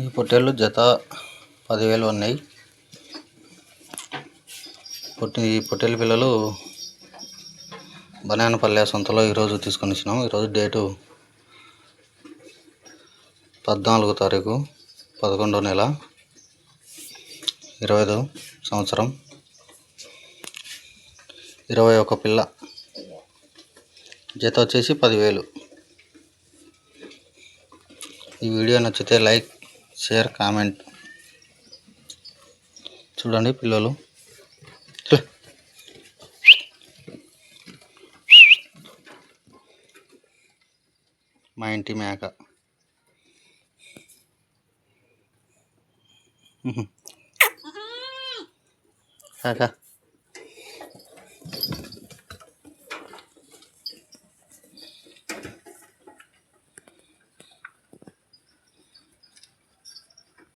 ఈ పొట్టేళ్ళు జత పదివేలు ఉన్నాయి. పొట్టి ఈ పొట్టేళ్ళ పిల్లలు బనానపల్లె సొంతలో ఈరోజు తీసుకొని వచ్చినాం. ఈరోజు డేటు పద్నాలుగో తారీఖు పదకొండో నెల ఇరవై ఐదు సంవత్సరం. ఇరవై ఒక పిల్ల జత వచ్చేసి పదివేలు. ఈ వీడియో నచ్చితే లైక్ షేర్ కామెంట్. చూడండి పిల్లలు. మా ఇంటి మేక. కాకా.